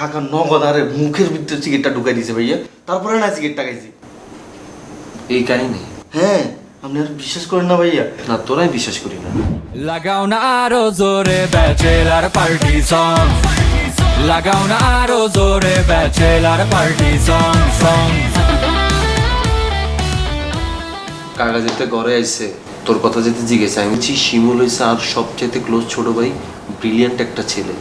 কাকা নগদ আরে মুখের ভিতরে সিগারেটটা ঢুকাই দিছে ভাইয়া। তারপরে না সিগারেটটা খাইছি। এই কাহিনী? হ্যাঁ আপনি আর বিশ্বাস করেন না ভাইয়া। না তোরাই বিশ্বাস করি না। লাগাও না আরও জোরে ব্যাচেলার পার্টি সং লাগাও না আরও জোরে ব্যাচেলার পার্টি সং সং কাকা যেতে ঘরে আইছে তোর কথা যেতে জিজ্ঞেস আমি বলছি শিমুল হয়েছে আর সবচেয়ে ক্লোজ ছোট ভাই ব্রিলিয়ান্ট একটা ছেলে।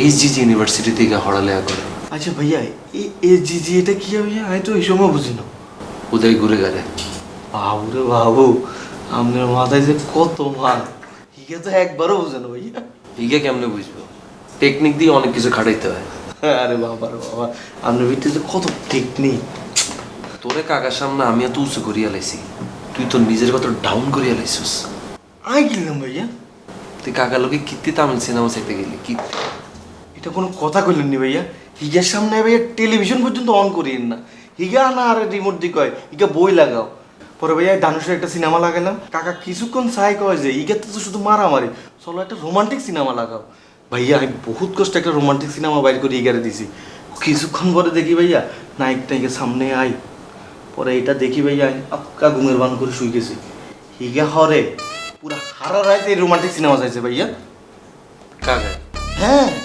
এইচ জি ইউনিভার্সিটি থেকে হড়ালেয়া করে। আচ্ছা ভাইয়া এই এ জি জি এটা কি ভাইয়া আমি তো এই সময় বুঝি না। উদয় ঘুরে গেলে বাবু রে বাবু আপনার মাথায় যে কত মাল। হিগে তো একবারও বুঝে না ভাইয়া। হিগে কেমনে বুঝব? টেকনিক দিয়ে অনেক কিছু খাটাইতে হয়। আরে বাবা রে বাবা আপনার ভিতরে যে কত টেকনিক তোরে কাকার সামনে আমি এত উঁচু করিয়া লাইছি তুই তোর নিজের কথা ডাউন করিয়া লাইছিস। আই গেলাম ভাইয়া। তুই কাকার লোকে কীর্তি তামিল সিনেমা চাইতে গেলি কীর্তি। এটা কোনো কথা কইলেন নি ভাইয়া? হিগার সামনে ভাইয়া টেলিভিশন পর্যন্ত অন করিয়েন না। হিগা না আর রিমোট দি কয় হিগা বই লাগাও। পরে ভাইয়া দানুষের একটা সিনেমা লাগালাম। কাকা কিছুক্ষণ সাই কয় যে হিগা তো শুধু মারামারি। চলো একটা রোমান্টিক সিনেমা লাগাও। ভাইয়া আমি বহুত কষ্ট একটা রোমান্টিক সিনেমা বাইর করে হিগারে দিছি। কিছুক্ষণ পরে দেখি ভাইয়া নায়ক টাইকের সামনে আই পরে এটা দেখি ভাইয়া আমি আক্কা ঘুমের বান করে শুই গেছি। হিগা হরে পুরা হারা এই রোমান্টিক সিনেমা চাইছে ভাইয়া। কাকায় হ্যাঁ।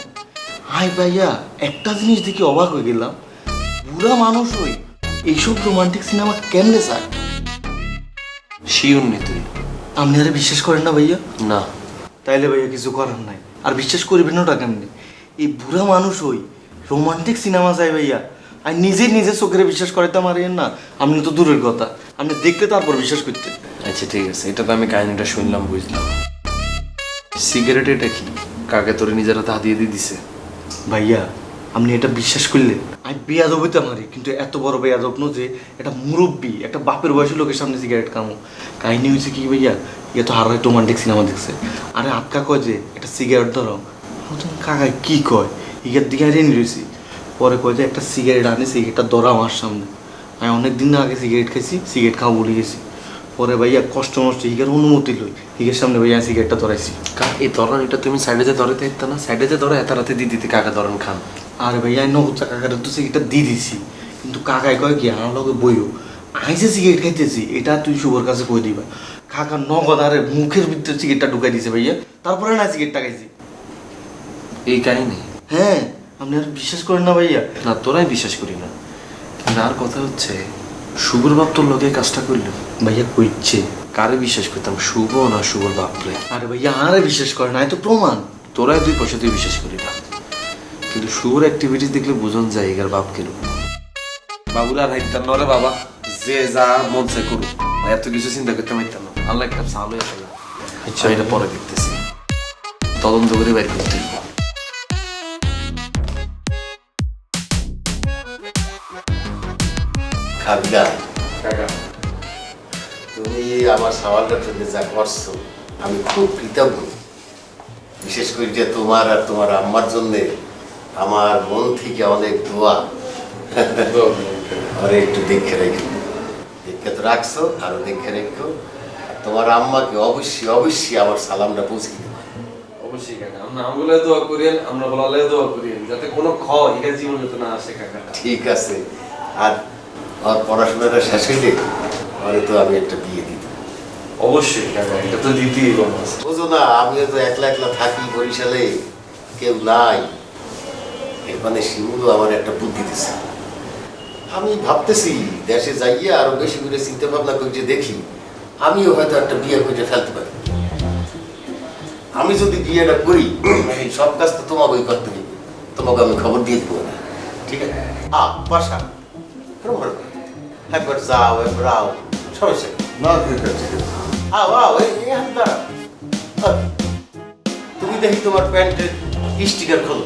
হাই ভাইয়া একটা জিনিস দেখে অবাক হয়ে গেলাম। বুড়া মানুষ হই এইসব রোমান্টিক সিনেমা কেমনে চায়? শিওর নি তুই। আপনি আরে বিশ্বাস করেন না ভাইয়া? না। তাইলে ভাইয়া কিছু করার নাই। আর বিশ্বাস করবেন ওটা কেমনে? এই বুড়া মানুষ হই রোমান্টিক সিনেমা চাই ভাইয়া। আর নিজে নিজে চোখের বিশ্বাস করাইতে পারেন না। আপনি তো দূরের কথা। আপনি দেখলে তারপর বিশ্বাস করতে আচ্ছা ঠিক আছে। এটা তো আমি কাহিনীটা শুনলাম বুঝলাম। সিগারেট এটা কি? কাকে তোরে নিজের হাতে হাতিয়ে দিয়ে দিছে? ভাইয়া, আপনি এটা বিশ্বাস করলেন? আমি বেয়াদব হইতে পারি, কিন্তু এত বড় বেয়াদব নো যে একটা মুরব্বী, একটা বাপের বয়সী লোকের সামনে সিগারেট কামো কাহিনী হয়েছে কি ভাইয়া ইয়ে তো হারাই রোমান্টিক সিনেমা দেখছে। আরে আটকা কয় যে, একটা সিগারেট ধরো। কাকায় কি কয়? ইগের দিকে রেনি রয়েছি পরে কয় যে, একটা সিগারেট আনে সিগারেটটা ধরা আমার সামনে। আমি অনেক দিন আগে সিগারেট খাইছি সিগারেট খাওয়া ভুলে গেছি। পরে ভাইয়া কষ্ট মষ্ট হিগের অনুমতি লই। হিগের সামনে ভাইয়া সিগারেটটা ধরাইছি। কা এই ধরন এটা তুমি সাইডে যে ধরে থাকতে না? সাইডে যে ধরে এত রাতে দিয়ে দিতে কাকা ধরন খান। আর ভাইয়া নগদ কাকারে তো সিগারেটটা দিয়ে দিছি। কিন্তু কাকাই কয় কি আমার লগে বইও। যে সিগারেট খাইতেছি এটা তুই শুভর কাছে কই দিবা? কাকা নগদ আরে মুখের ভিতরে সিগারেটটা ঢুকাই দিছে ভাইয়া। তারপরে না সিগারেটটা খাইছি। এই কাহিনী? হ্যাঁ আপনি আর বিশ্বাস করেন না ভাইয়া। না তোরাই বিশ্বাস করি না। কিন্তু আর কথা হচ্ছে শুভর বাপ তোর লোকে কাজটা করল? ভাইয়া কইছে কারে বিশ্বাস করতাম শুভ না শুভর বাপরে? আরে ভাইয়া আরে বিশ্বাস করেন না তো প্রমাণ। তোরাই দুই পয়সা তুই বিশ্বাস করি না। কিন্তু শুভর অ্যাক্টিভিটিস দেখলে বোঝন যায় এগার বাপ কেন বাবুরা আর হাইতাম নরে বাবা যে যা মন চাই করুক। এত কিছু চিন্তা করতে পারতাম না। আল্লাহ একটা আচ্ছা। এটা পরে দেখতেছি। তদন্ত করে বাইর করতে খাদ্যা তুমি আমার সওয়ালটার জন্য যা করছ আমি খুব কৃতজ্ঞ। বিশেষ করে যে তোমার আর তোমার আম্মার জন্য আমার মন থেকে অনেক দোয়া। আরে একটু দেখে রেখো। দেখে তো রাখছো আরও দেখে রেখো। তোমার আম্মাকে অবশ্যই অবশ্যই আমার সালামটা পৌঁছে দিবে অবশ্যই কাকা। আমরা আমগুলো দোয়া করিয়েন আমরা বলালে দোয়া করিয়েন যাতে কোনো খ এটা জীবনে যাতে না আসে কাকা। ঠিক আছে। আর আর পড়াশোনাটা শেষ হইলে পরে তো আমি একটা বিয়ে দিই অবশ্যই। এটা তো দিতেই বুঝো না আমিও তো একলা একলা থাকি বরিশালে কেউ নাই। এখানে শিমুলও আমার একটা বুদ্ধি দিছে। আমি ভাবতেছি দেশে যাইয়ে আরও বেশি করে চিন্তা ভাবনা করে যে দেখি আমিও হয়তো একটা বিয়ে করে ফেলতে পারি। আমি যদি বিয়েটা করি এই সব কাজ তো তোমাকেই করতে হবে। তোমাকে আমি খবর দিয়ে দেবো। না ঠিক আছে? আ বাসা। একবার যাও একবার আও সমস্যা নেই। না ঠিক আছে আও আও এই এই হাত দাঁড়াও। আহ, তুমি দেখি তোমার প্যান্টের স্টিকার খোলো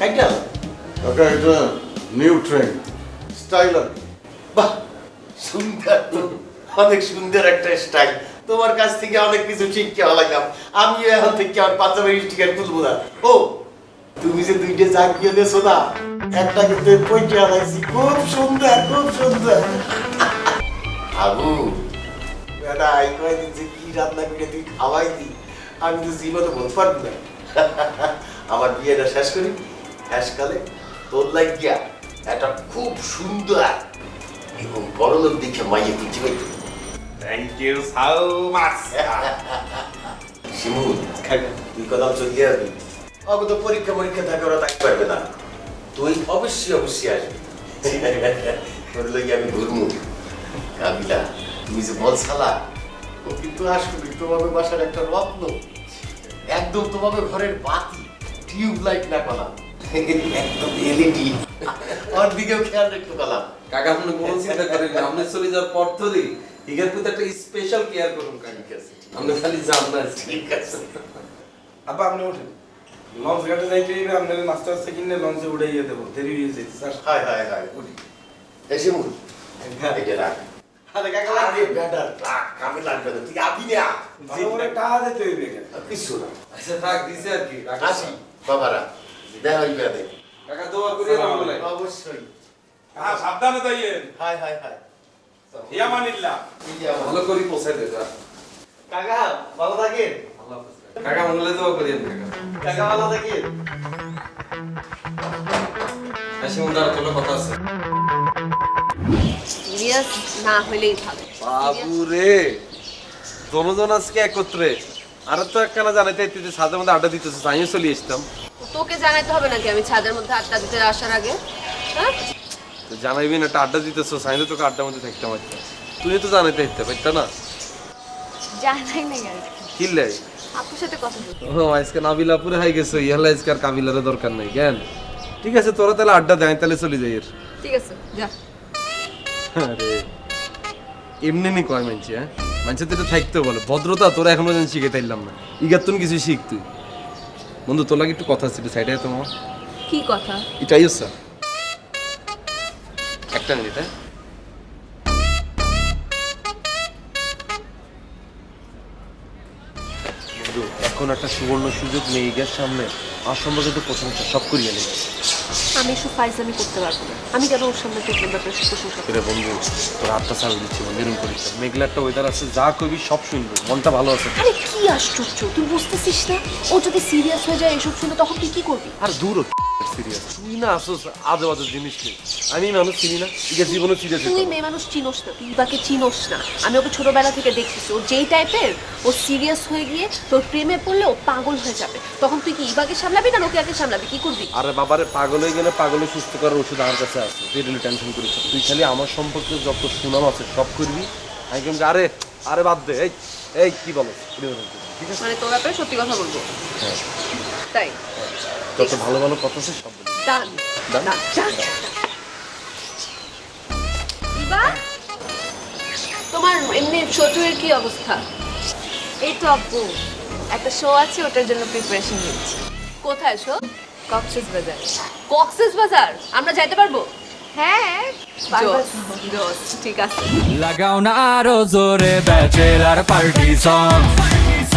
একটা কাকা এটা নিউ ট্রেন স্টাইল আর কি। বাহ সুন্দর অনেক সুন্দর একটা স্টাইল তোমার কাছ থেকে অনেক কিছু শিখতে লাগলাম আমিও এখন থেকে আমার পাঞ্জাবের স্টিকার খুলবো না ও তুমি যে দুইটা চাকরি দিয়েছ না একটা কিন্তু আনাইছি। খুব সুন্দর খুব সুন্দর। আবু। বেটা যে কি রান্না করে তুই খাওয়াই দি আমি তো জীবনে বলতে পারব না। আমার বিয়েটা শেষ করি। শেষকালে তোর লাগিয়া একটা খুব সুন্দর এবং বড়লোক দেখে মাইয়ে খুঁজে পাইত thank you so much Shimul তুই কদম চলিয়ে আসবি অগ তো পরীক্ষা পরীক্ষা থাকে ওরা থাকতে পারবে না। তুই অবশ্যই অবশ্যই আসবি। তোর লগে আমি ঘুরমু। কাবিলা তুমি যে বল সালা ও কিন্তু আসলে তোমাদের বাসার একটা রত্ন। একদম তোমাদের ঘরের বাতি। টিউব লাইট না কলাম। একদম এলইডি। ওর দিকেও খেয়াল রাখতে পারলাম কাকা আপনি কোনো চিন্তা করেন না। আপনি চলে যাওয়ার পর ধরেই হিগার প্রতি একটা স্পেশাল কেয়ার করুন কাকা আপনি খালি যান না ঠিক আছে। আব্বা আপনি ওঠেন। লঞ্চ ঘাটে যাইতে হইবে আপনার মাস্টার আছে কিনে লঞ্চে উঠাইয়ে দেবো। দেরি হয়ে যেতে স্যার। হায় হায় হায় এই শিমুল এটা রাখ। আরে কাকা আরে বেটা রাখ কামে লাগবে না। তুই আবি না। ভালো করে টাকা দিতে হইবে কিছু না। আচ্ছা থাক দিছে আর কি। আসি বাবারা। দেখা হইবে আদে কাকা দোয়া করি রাখব অবশ্যই। হ্যাঁ সাবধানে যাইয়েন হায় হায় হায়। ইয়ামানিল্লাহ। এই যে আমার- ভালো করে পৌঁছাই দে যা। কাকা ভালো থাকেন। কাকা। কাকা মঙ্গলে দোয়া করি কাকা কাকা ভালো থাকেন আসি মন্দার কথা আছে? সিরিয়াস না হলেই ভালো। বাবু রে দনোজন আজকে একত্রে। আর তো একখানা জানাইতে যে সাদের মধ্যে আড্ডা দিতেছে আমিও চলে আসতাম। তোকে জানাতে হবে নাকি আমি ছাদের মধ্যে আড্ডা দিতে আসার আগে? হ্যাঁ? তো জানাইবি না একটা আড্ডা দিতেছো সাইলে তোকে আড্ডার মধ্যে থাকতাম আজকে তুই তো জানাইতে হইতে পারতা না? জানাই নাই কি। আপুর সাথে কথা বলতে ও আজকে নাবিলা পুরে হাই গেছো ইহালা আজকে আর কাবিলারে দরকার নাই জ্ঞান ঠিক আছে তোরা তাহলে আড্ডা দেয় তাহলে চলে যাই এর। ঠিক আছে যা। আরে এমনি নি কয় মানছি হ্যাঁ? মানছে তো এটা থাকতে বলে। ভদ্রতা তোরা এখনও যেন শিখে তাইলাম না। ইগার তুমি কিছু শিখ তুই। বন্ধু তোর লাগে একটু কথা ছিল সাইডে তোমার কি কথা? এটাই স্যার একটা মিনিট হ্যাঁ? এখন একটা সুবর্ণ সুযোগ গ্যাস সামনে অসম্ভবত প্রশংসা সব করিয়া নেই। আমি এসব আমি করতে পারব না। আমি কেন ওর সামনে দেখলাম ব্যাপারে প্রশংসা করে বন্ধু তোর আত্মা ছাড় দিচ্ছি বন্ধু এরকম করিস। মেঘলা একটা ওয়েদার আছে যা কবি সব শুনব মনটা ভালো আছে। আরে কি আশ্চর্য তুই বুঝতেছিস না? ও যদি সিরিয়াস হয়ে যায় এসব শুনে তখন তুই কি করবি? আর দূর সিরিয়াস। তুই না আসোস আজে বাজে জিনিস নিয়ে আমি মানুষ চিনি না ঠিক আছে জীবনে সিরিয়াস তুই মেয়ে মানুষ চিনোস না তুই বাকে চিনোস না। আমি ওকে ছোটবেলা থেকে দেখতেছি ও যেই টাইপের ও সিরিয়াস হয়ে গিয়ে তোর প্রেমে পড়লে ও পাগল হয়ে যাবে। তখন তুই কি ইবাকে সামলাবি না ওকে আগে সামলাবি? কি করবি? আরে বাবারে পাগল হয়ে গেলে পাগলে সুস্থ করার ওষুধ আমার কাছে আছে তুই এটা টেনশন করিস তুই খালি আমার সম্পর্কে যত সুনাম আছে সব করবি আমি কিন্তু আরে আরে বাদ দে এই এই কি বলো? ঠিক আছে? মানে তোর ব্যাপারে সত্যি কথা বলব। হ্যাঁ। তাই? যত ভালো ভালো কথা আছে সব ডান তোমার এমনি ছোটুয়ের কি অবস্থা? এই তো আপু একটা শো আছে ওটার জন্য প্রিপারেশন নিচ্ছি। কোথায় শো কক্সেস বাজার কক্সেস বাজার আমরা যাইতে পারব? হ্যাঁ। ঠিক আছে। লাগাও না আরও জোরে ব্যাচেলার পার্টি সং